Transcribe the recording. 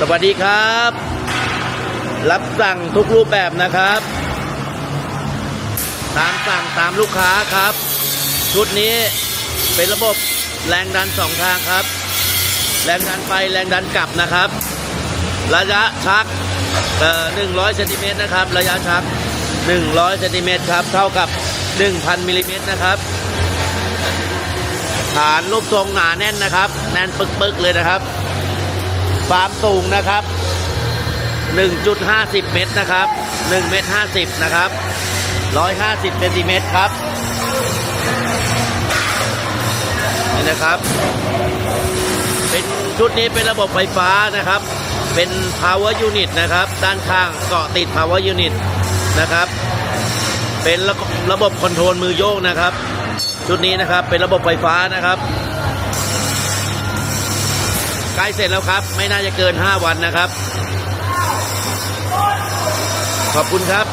สวัสดีครับ รับสั่งทุกรูปแบบนะครับ ตามสั่งตามลูกค้าครับ ชุดนี้เป็นระบบแรงดันสองทางครับ แรงดันไปแรงดันกลับนะครับ ระยะชักเอ่อ100เซนติเมตรนะครับ ระยะชัก100เซนติเมตรครับ เท่ากับ1,000มิลลิเมตรนะครับ ฐานรูปทรงหนาแน่นนะครับ แน่นปึกๆเลยนะครับ ความสูงนะครับ 1.50 เมตรนะครับ1เมตร50 นะครับ 150เซนติเมตรครับ นี่นะครับ เป็นชุดนี้เป็นระบบไฟฟ้านะครับ เป็น power unit นะครับ ด้านข้างเกาะติด power unit นะครับ เป็นระระบบคอนโทรลมือโยกนะครับ ชุดนี้นะครับ เป็นระบบไฟฟ้านะครับ ล้เสร็จแล้วครับ ไม่น่าจะเกิน 5 วันนะครับ ขอบคุณครับ